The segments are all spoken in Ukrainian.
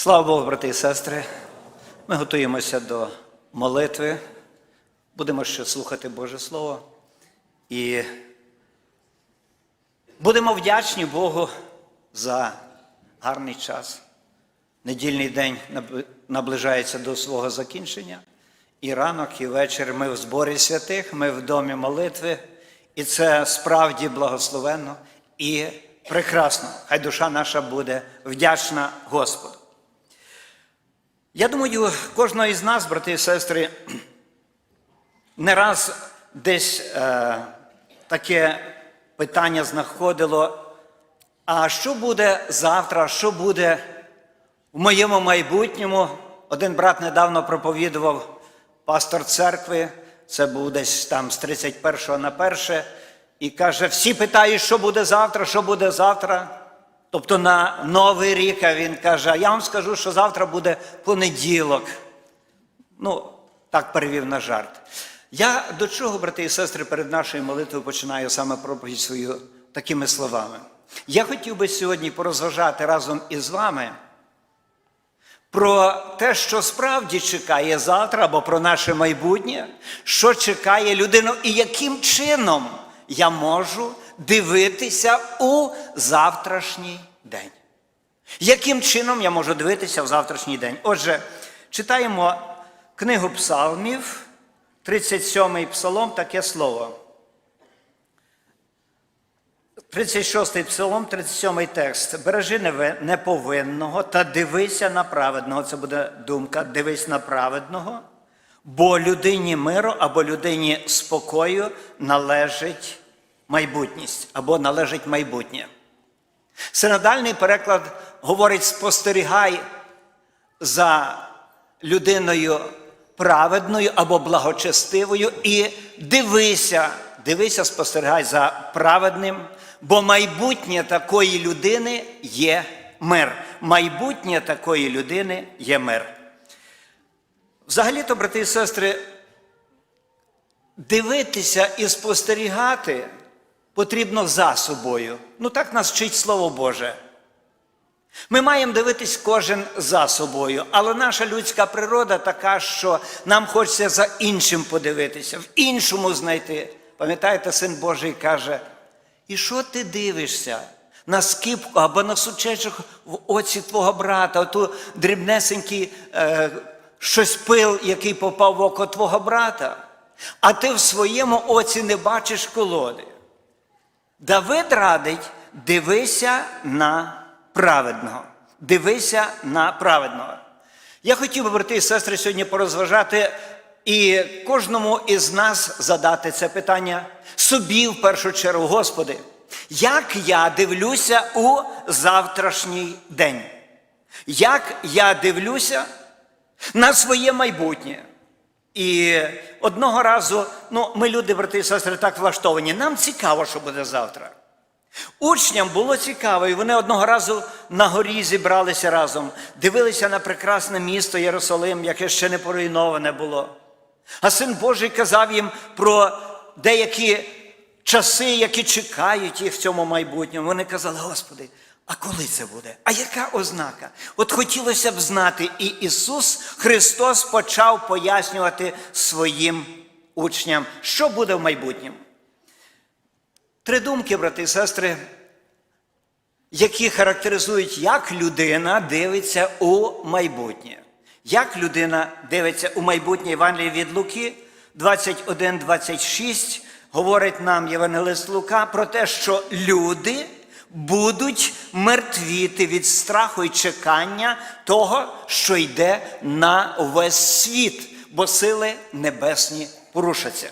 Слава Богу, брати і сестри. Ми готуємося до молитви. Будемо ще слухати Боже Слово. І будемо вдячні Богу за гарний час. Недільний день наближається до свого закінчення. І ранок, і вечір ми в зборі святих, ми в домі молитви. І це справді благословенно і прекрасно. Хай душа наша буде вдячна Господу. Я думаю, кожного із нас, брати і сестри, не раз десь е, таке питання знаходило. А що буде завтра, що буде в моєму майбутньому? Один брат недавно проповідував пастор церкви, це був десь там з 31 на 1, і каже: всі питають, що буде завтра, що буде завтра. Тобто на Новий рік він каже, я вам скажу, що завтра буде понеділок. Ну, так перевів на жарт. Я до чого, брати і сестри, перед нашою молитвою починаю саме проповідь свою такими словами. Я хотів би сьогодні порозважати разом із вами про те, що справді чекає завтра, або про наше майбутнє, що чекає людину, і яким чином я можу дивитися у завтрашній день. Яким чином я можу дивитися в завтрашній день? Отже, читаємо книгу Псалмів, 37-й псалом, таке слово. 36-й псалом, 37-й текст. Бережи неповинного та дивися на праведного. Це буде думка, дивись на праведного, бо людині миру або людині спокою належить майбутність або належить майбутнє. Синодальний переклад говорить: спостерігай за людиною праведною або благочестивою і дивися, дивися, спостерігай за праведним, бо майбутнє такої людини є мир. Майбутнє такої людини є мир. Взагалі-то, брати і сестри, дивитися і спостерігати потрібно за собою. Ну так нас вчить Слово Боже. Ми маємо дивитись кожен за собою, але наша людська природа така, що нам хочеться за іншим подивитися, в іншому знайти. Пам'ятаєте, син Божий каже: і що ти дивишся? На скипку або на сучечок в оці твого брата, оту дрібнесенький е, щось пил, який попав в око твого брата, а ти в своєму оці не бачиш колоди. Давид радить, дивися на праведного. Дивися на праведного. Я хотів би, брати і сестри, сьогодні порозважати і кожному із нас задати це питання собі в першу чергу, Господи, як я дивлюся у завтрашній день? Як я дивлюся на своє майбутнє? І одного разу, ну, ми люди, брати і сестри, так влаштовані. Нам цікаво, що буде завтра. Учням було цікаво, і вони одного разу на горі зібралися разом, дивилися на прекрасне місто Єрусалим, яке ще не поруйноване було. А син Божий казав їм про деякі часи, які чекають їх в цьому майбутньому. Вони казали, Господи, а коли це буде? А яка ознака? От хотілося б знати, і Ісус Христос почав пояснювати своїм учням, що буде в майбутньому. Три думки, брати і сестри, які характеризують, як людина дивиться у майбутнє. Як людина дивиться у майбутнє Євангелії від Луки 21-26 говорить нам Євангелист Лука про те, що люди будуть мертвіти від страху і чекання того, що йде на весь світ, бо сили небесні порушаться.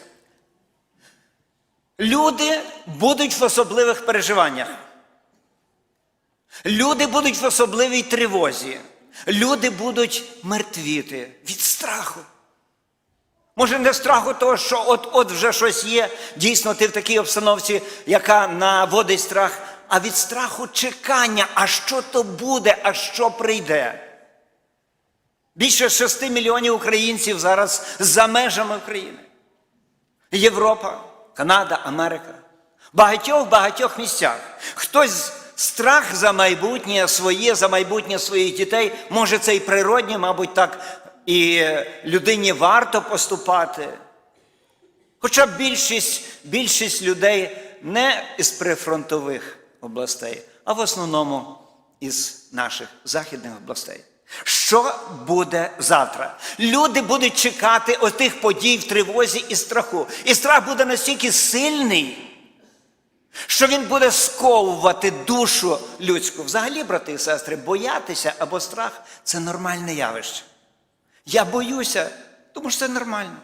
Люди будуть в особливих переживаннях. Люди будуть в особливій тривозі. Люди будуть мертвіти від страху. Може, не страху того, що от-от вже щось є, дійсно, ти в такій обстановці, яка наводить страх, а від страху чекання, а що то буде, а що прийде. Більше 6 мільйонів українців зараз за межами України. Європа, Канада, Америка. В багатьох багатьох місцях. Хтось страх за майбутнє своє, за майбутнє своїх дітей, може це і природнє, мабуть, так і людині варто поступати. Хоча більшість, більшість людей не із прифронтових областей, а в основному із наших західних областей. Що буде завтра? Люди будуть чекати отих подій в тривозі і страху. І страх буде настільки сильний, що він буде сковувати душу людську. Взагалі, брати і сестри, боятися або страх це нормальне явище. Я боюся, тому що це нормально.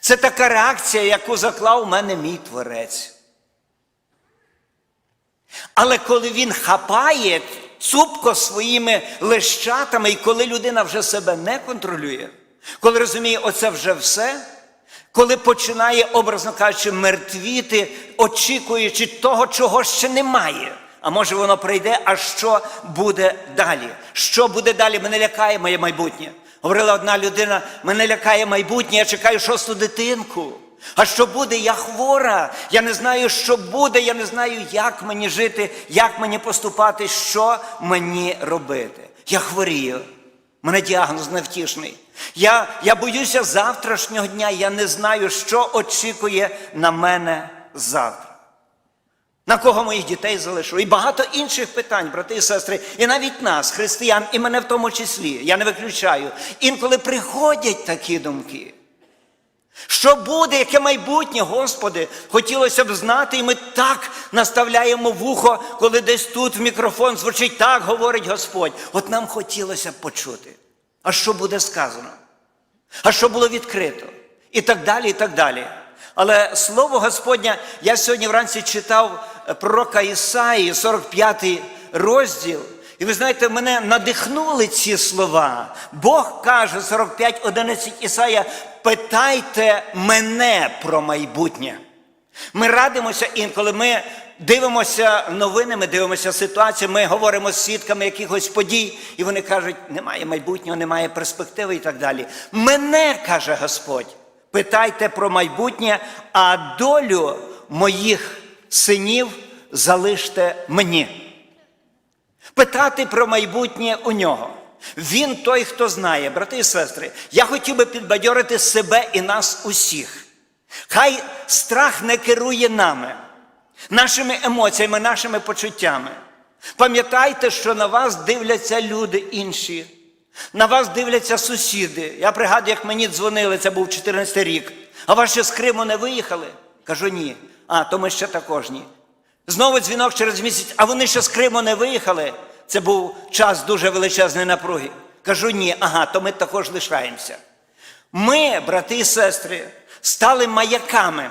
Це така реакція, яку заклав у мене мій творець. Але коли він хапає цупко своїми лещатами, і коли людина вже себе не контролює, коли розуміє, оце вже все, коли починає, образно кажучи, мертвіти, очікуючи того, чого ще немає. А може воно прийде, а що буде далі? Що буде далі? Мене лякає моє майбутнє. Говорила одна людина: мене лякає майбутнє, я чекаю шосту дитинку. А що буде? Я хвора. Я не знаю, що буде, я не знаю, як мені жити, як мені поступати, що мені робити. Я хворію. Мене діагноз невтішний. Я, я боюся завтрашнього дня, я не знаю, що очікує на мене завтра. На кого моїх дітей залишу? І багато інших питань, брати і сестри, і навіть нас, християн, і мене в тому числі, я не виключаю. Інколи приходять такі думки. Що буде, яке майбутнє, Господи, хотілося б знати, і ми так наставляємо вухо, коли десь тут в мікрофон звучить так, говорить Господь. От нам хотілося б почути. А що буде сказано? А що було відкрито? І так далі, і так далі. Але слово Господнє, я сьогодні вранці читав пророка Ісаї, 45 розділ. І ви знаєте, мене надихнули ці слова. Бог каже, 45.11 Ісая, питайте мене про майбутнє. Ми радимося інколи, ми дивимося новини, ми дивимося ситуацію, ми говоримо з свідками якихось подій, і вони кажуть, немає майбутнього, немає перспективи і так далі. Мене, каже Господь, питайте про майбутнє, а долю моїх синів залиште мені. Питати про майбутнє у нього. Він той, хто знає, брати і сестри, я хотів би підбадьорити себе і нас усіх. Хай страх не керує нами, нашими емоціями, нашими почуттями. Пам'ятайте, що на вас дивляться люди інші, на вас дивляться сусіди. Я пригадую, як мені дзвонили, це був 14 рік. А вас ще з Криму не виїхали? Кажу, ні. А, то ми ще також ні. Знову дзвінок через місяць, а вони ще з Криму не виїхали. Це був час дуже величезної напруги. Кажу, ні, ага, то ми також лишаємося. Ми, брати і сестри, стали маяками.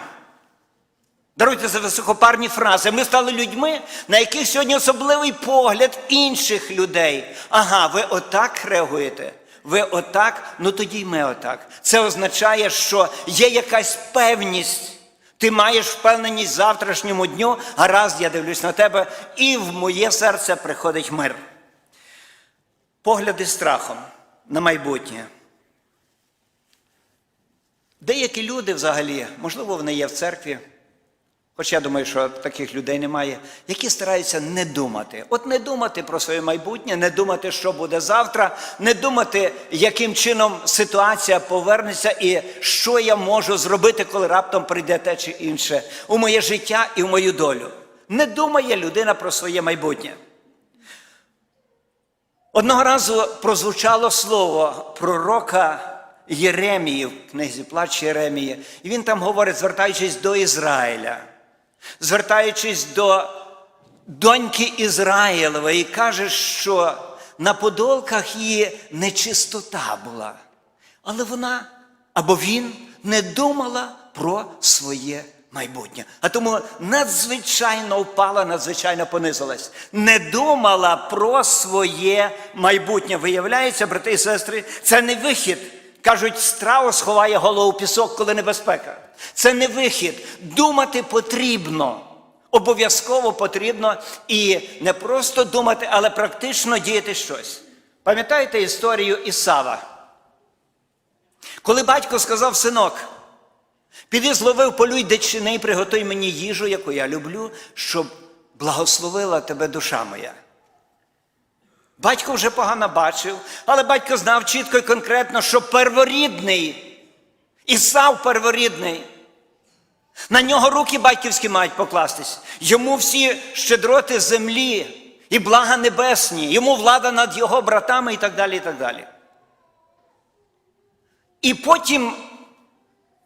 Даруйте за високопарні фрази. Ми стали людьми, на яких сьогодні особливий погляд інших людей. Ага, ви отак реагуєте. Ви отак, ну тоді й ми отак. Це означає, що є якась певність. Ти маєш впевненість завтрашньому дню, гаразд, я дивлюсь на тебе, і в моє серце приходить мир. Погляди страхом на майбутнє. Деякі люди взагалі, можливо, вони є в церкві, хоч я думаю, що таких людей немає, які стараються не думати. От не думати про своє майбутнє, не думати, що буде завтра, не думати, яким чином ситуація повернеться і що я можу зробити, коли раптом прийде те чи інше у моє життя і в мою долю. Не думає людина про своє майбутнє. Одного разу прозвучало слово пророка Єремії в книзі Плач Єремії, і він там говорить, звертаючись до Ізраїля, звертаючись до доньки Ізраїлевої, і каже, що на подолках її нечистота була, але вона або він не думала про своє майбутнє. А тому надзвичайно впала, надзвичайно понизилась. Не думала про своє майбутнє. Виявляється, брати і сестри, це не вихід. Кажуть, страус ховає голову в пісок, коли небезпека. Це не вихід. Думати потрібно. Обов'язково потрібно і не просто думати, але практично діяти щось. Пам'ятаєте історію Ісава? Коли батько сказав синок, піди зловив полюй дичини і приготуй мені їжу, яку я люблю, щоб благословила тебе душа моя. Батько вже погано бачив, але батько знав чітко і конкретно, що перворідний, Ісав перворідний. На нього руки батьківські мають покластись. Йому всі щедроти землі і блага небесні, йому влада над його братами і так далі. І так далі. І потім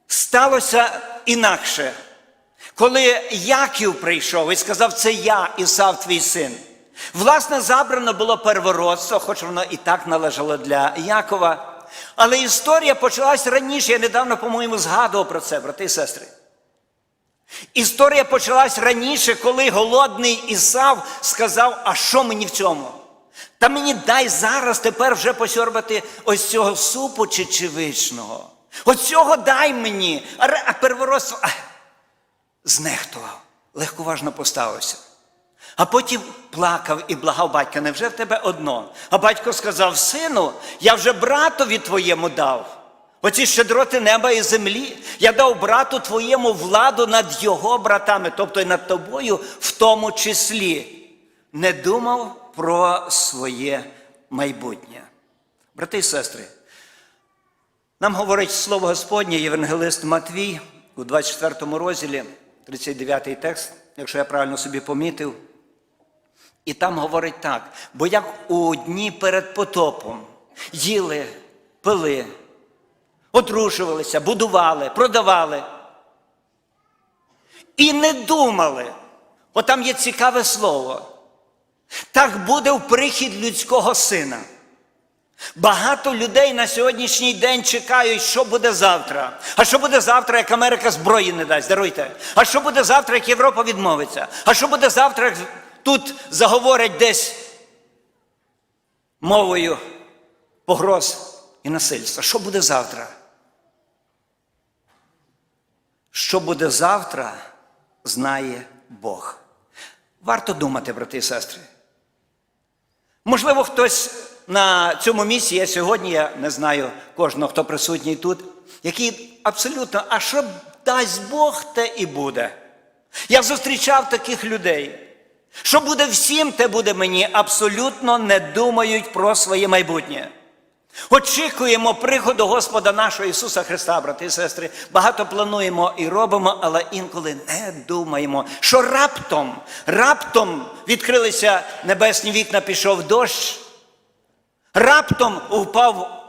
сталося інакше. Коли Яків прийшов і сказав, це я, Ісав, твій син. Власне, забрано було первородство, хоч воно і так належало для Якова. Але історія почалась раніше. Я недавно, по-моєму, згадував про це, брати і сестри. Історія почалась раніше, коли голодний Ісав сказав, а що мені в цьому? Та мені дай зараз тепер вже посьорбати ось цього супу чи чевичного. Ось цього дай мені. А, первородство знехтував, легковажно поставився. А потім плакав і благав батька, невже в тебе одно? А батько сказав: Сину, я вже братові твоєму дав. Оці щедроти неба і землі. Я дав брату твоєму владу над його братами, тобто і над тобою, в тому числі. Не думав про своє майбутнє. Брати і сестри, нам говорить слово Господнє, євангелист Матвій у 24 розділі, 39 текст, якщо я правильно собі помітив. І там говорить так: бо як у дні перед потопом їли, пили, одружувалися, будували, продавали. І не думали. От там є цікаве слово. Так буде в прихід людського сина. Багато людей на сьогоднішній день чекають, що буде завтра. А що буде завтра, як Америка зброї не дасть? Даруйте. А що буде завтра, як Європа відмовиться? А що буде завтра, як тут заговорять десь мовою погроз і насильства? Що буде завтра? Що буде завтра, знає Бог. Варто думати, брати і сестри. Можливо, хтось на цьому місці, я сьогодні, я не знаю кожного, хто присутній тут, який абсолютно, а що дасть Бог, те і буде. Я зустрічав таких людей. Що буде всім, те буде мені, абсолютно не думають про своє майбутнє. Очікуємо приходу Господа нашого Ісуса Христа, брати і сестри. Багато плануємо і робимо, але інколи не думаємо, що раптом, раптом відкрилися небесні вікна, пішов дощ, раптом впав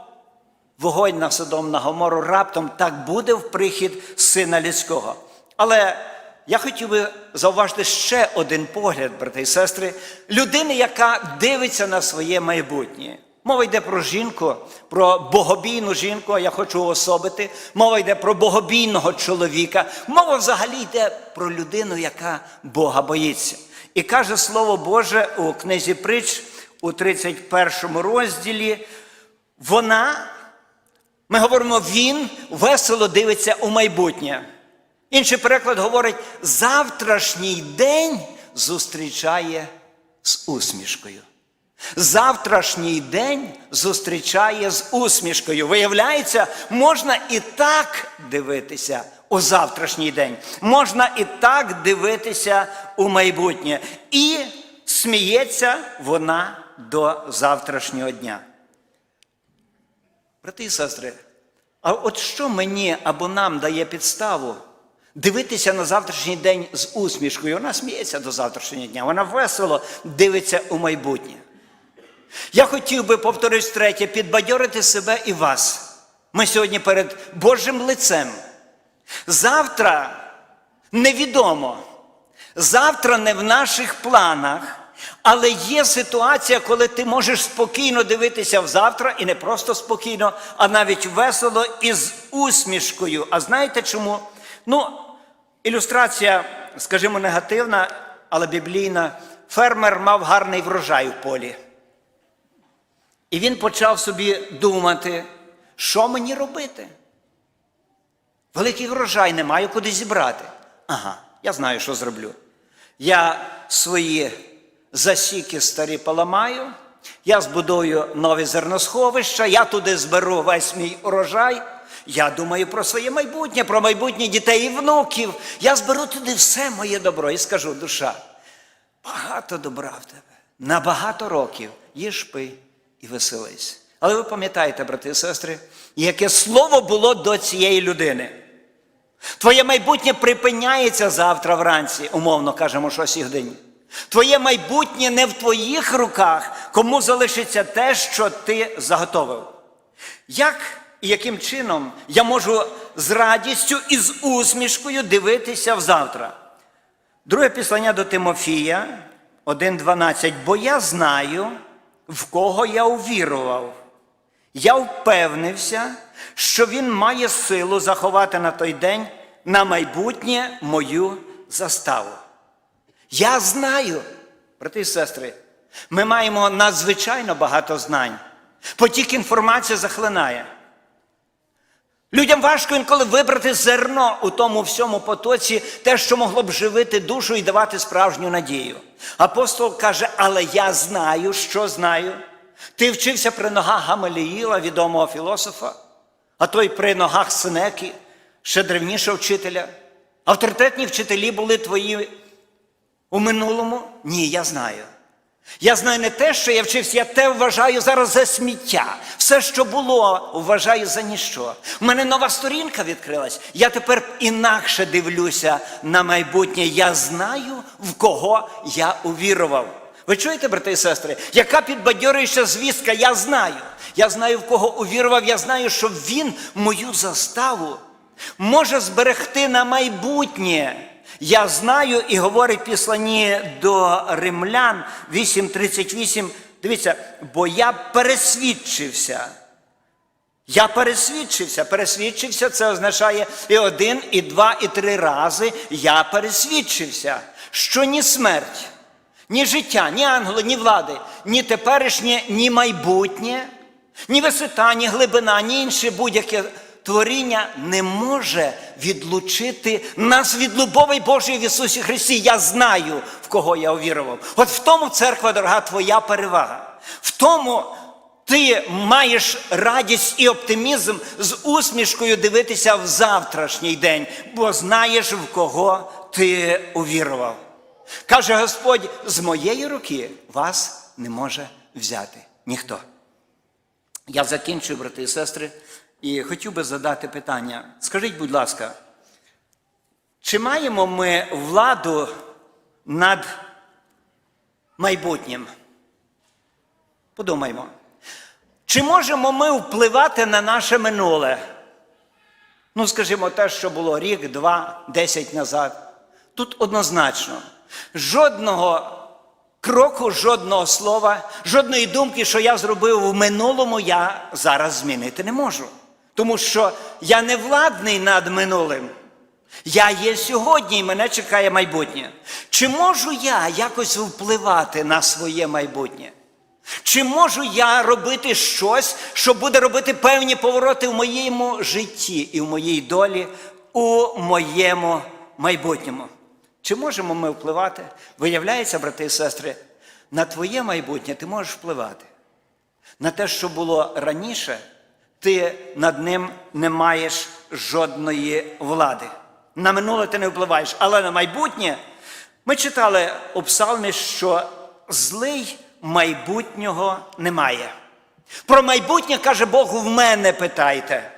вогонь на Содом на Гомору, раптом так буде в прихід Сина Людського. Але я хотів би зауважити ще один погляд, брати і сестри, людини, яка дивиться на своє майбутнє. Мова йде про жінку, про богобійну жінку, а я хочу особити. Мова йде про богобійного чоловіка. Мова взагалі йде про людину, яка Бога боїться. І каже Слово Боже у книзі притч у 31 розділі. Вона, ми говоримо, він весело дивиться у майбутнє. Інший переклад говорить: завтрашній день зустрічає з усмішкою. Завтрашній день зустрічає з усмішкою. Виявляється, можна і так дивитися у завтрашній день, можна і так дивитися у майбутнє. І сміється вона до завтрашнього дня. Брати і сестри, а от що мені або нам дає підставу дивитися на завтрашній день з усмішкою? Вона сміється до завтрашнього дня, вона весело дивиться у майбутнє. Я хотів би, повторюсь третє, підбадьорити себе і вас. Ми сьогодні перед Божим лицем. Завтра невідомо. Завтра не в наших планах, але є ситуація, коли ти можеш спокійно дивитися в завтра, і не просто спокійно, а навіть весело і з усмішкою. А знаєте чому? Ну, ілюстрація, скажімо, негативна, але біблійна. Фермер мав гарний врожай в полі. І він почав собі думати, що мені робити? Великий врожай не маю куди зібрати. Ага, я знаю, що зроблю. Я свої засіки старі поламаю, я збудую нові зерносховища, я туди зберу весь мій урожай. Я думаю про своє майбутнє, про майбутнє дітей і внуків. Я зберу туди все моє добро і скажу, душа. багато добра в тебе. На багато років їж пий і веселись. Але ви пам'ятаєте, брати і сестри, яке слово було до цієї людини. Твоє майбутнє припиняється завтра вранці, умовно кажемо, що годині. Твоє майбутнє не в твоїх руках, кому залишиться те, що ти заготовив. Як і яким чином я можу з радістю і з усмішкою дивитися в завтра? Друге післання до Тимофія 1.12. Бо я знаю, в кого я увірував. Я впевнився, що він має силу заховати на той день на майбутнє мою заставу. Я знаю, брати і сестри, ми маємо надзвичайно багато знань. Потік інформації захлинає. Людям важко інколи вибрати зерно у тому всьому потоці, те, що могло б живити душу і давати справжню надію. Апостол каже: Але я знаю, що знаю. Ти вчився при ногах Гамаліїла, відомого філософа, а той при ногах Синеки, ще древнішого вчителя. Авторитетні вчителі були твої у минулому? Ні, я знаю. Я знаю не те, що я вчився, я те вважаю зараз за сміття. Все, що було, вважаю за ніщо. У мене нова сторінка відкрилась. Я тепер інакше дивлюся на майбутнє. Я знаю, в кого я увірував. Ви чуєте, брати і сестри, яка підбадьорююча звістка? Я знаю. Я знаю, в кого увірував, я знаю, що він мою заставу може зберегти на майбутнє. Я знаю і говорить післані до римлян 8.38. Дивіться, бо я пересвідчився. Я пересвідчився. Пересвідчився, це означає і один, і два, і три рази. Я пересвідчився, що ні смерть, ні життя, ні ангели, ні влади, ні теперішнє, ні майбутнє, ні висота, ні глибина, ні інше будь-яке творіння не може відлучити нас від любові Божої в Ісусі Христі. Я знаю, в кого я увірував. От в тому, церква, дорога, твоя перевага. В тому ти маєш радість і оптимізм з усмішкою дивитися в завтрашній день, бо знаєш, в кого ти увірував. Каже Господь: з моєї руки вас не може взяти ніхто. Я закінчую, брати і сестри, і хотів би задати питання. Скажіть, будь ласка, чи маємо ми владу над майбутнім? Подумаймо. Чи можемо ми впливати на наше минуле? Ну, скажімо, те, що було рік, два, десять назад. Тут однозначно жодного кроку, жодного слова, жодної думки, що я зробив в минулому, я зараз змінити не можу. Тому що я не владний над минулим. Я є сьогодні і мене чекає майбутнє. Чи можу я якось впливати на своє майбутнє? Чи можу я робити щось, що буде робити певні повороти в моєму житті і в моїй долі у моєму майбутньому? Чи можемо ми впливати? Виявляється, брати і сестри, на твоє майбутнє ти можеш впливати. На те, що було раніше, ти над ним не маєш жодної влади. На минуле ти не впливаєш, але на майбутнє ми читали у псалмі, що злий майбутнього немає. Про майбутнє каже Бог, в мене питайте.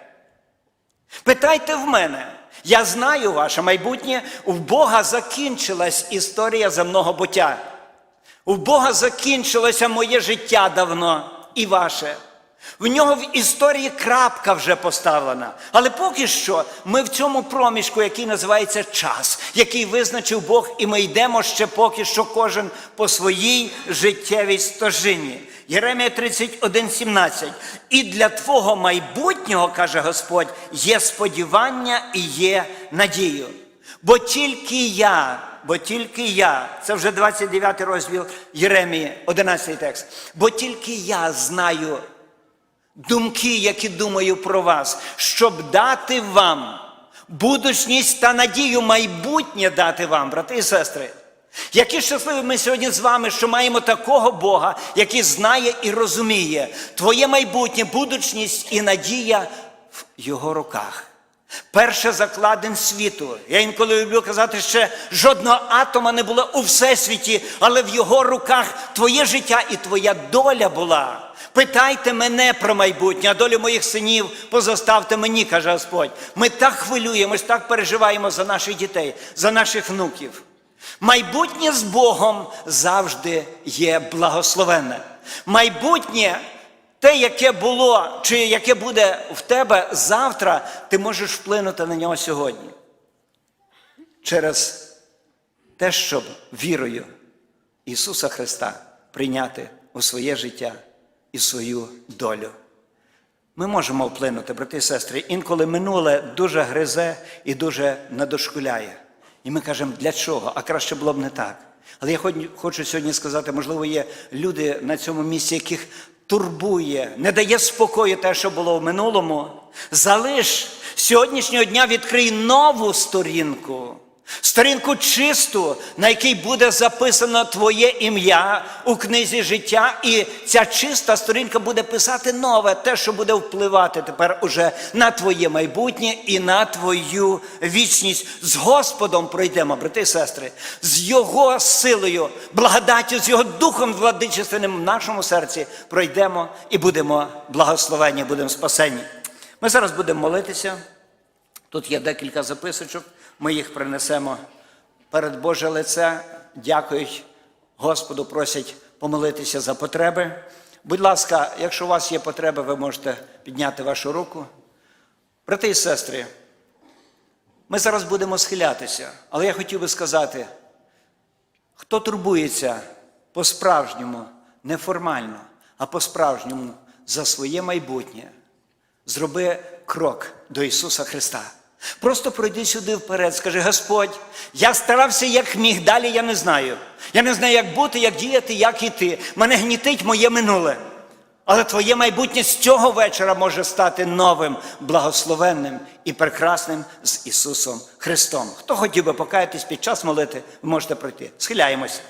Питайте в мене. Я знаю ваше майбутнє. У Бога закінчилась історія земного буття. У Бога закінчилося моє життя давно і ваше. В нього в історії крапка вже поставлена. Але поки що ми в цьому проміжку, який називається час, який визначив Бог, і ми йдемо ще поки що кожен по своїй життєвій стожині. Єремія 31,17. І для твого майбутнього, каже Господь, є сподівання і є надію. Бо тільки я, бо тільки я, це вже 29 розділ Єремії, 11 текст. Бо тільки я знаю думки, які думаю про вас, щоб дати вам будучність та надію майбутнє дати вам, брати і сестри. Які щасливі ми сьогодні з вами, що маємо такого Бога, який знає і розуміє твоє майбутнє, будучність і надія в Його руках. Перше закладин світу. Я інколи люблю казати, що жодного атома не було у всесвіті, але в його руках твоє життя і твоя доля була. Питайте мене про майбутнє, а долю моїх синів позоставте мені, каже Господь. Ми так хвилюємось, так переживаємо за наших дітей, за наших внуків. Майбутнє з Богом завжди є благословенне. Майбутнє, те, яке було, чи яке буде в тебе завтра, ти можеш вплинути на нього сьогодні. Через те, щоб вірою Ісуса Христа прийняти у своє життя і свою долю. Ми можемо вплинути, брати і сестри. Інколи минуле дуже гризе і дуже надошкуляє. І ми кажемо, для чого? А краще було б не так. Але я хочу сьогодні сказати, можливо, є люди на цьому місці, яких турбує, не дає спокою те, що було в минулому. Залиш сьогоднішнього дня відкрий нову сторінку. Сторінку чисту, на якій буде записано твоє ім'я у книзі життя, і ця чиста сторінка буде писати нове, те, що буде впливати тепер уже на твоє майбутнє і на твою вічність. З Господом пройдемо, брати і сестри, з Його силою, благодаттю, з Його духом владичественним в нашому серці пройдемо і будемо благословені, будемо спасені. Ми зараз будемо молитися. Тут є декілька записочок, ми їх принесемо перед Боже лице. Дякують Господу, просять помолитися за потреби. Будь ласка, якщо у вас є потреби, ви можете підняти вашу руку. Брати і сестри, ми зараз будемо схилятися, але я хотів би сказати, хто турбується по-справжньому, не формально, а по-справжньому за своє майбутнє, зроби крок до Ісуса Христа. Просто пройди сюди вперед, скажи, Господь, я старався як міг, далі я не знаю. Я не знаю, як бути, як діяти, як іти. Мене гнітить моє минуле. Але твоє майбутнє з цього вечора може стати новим, благословенним і прекрасним з Ісусом Христом. Хто хотів би покаятись під час молити, ви можете пройти. Схиляємось.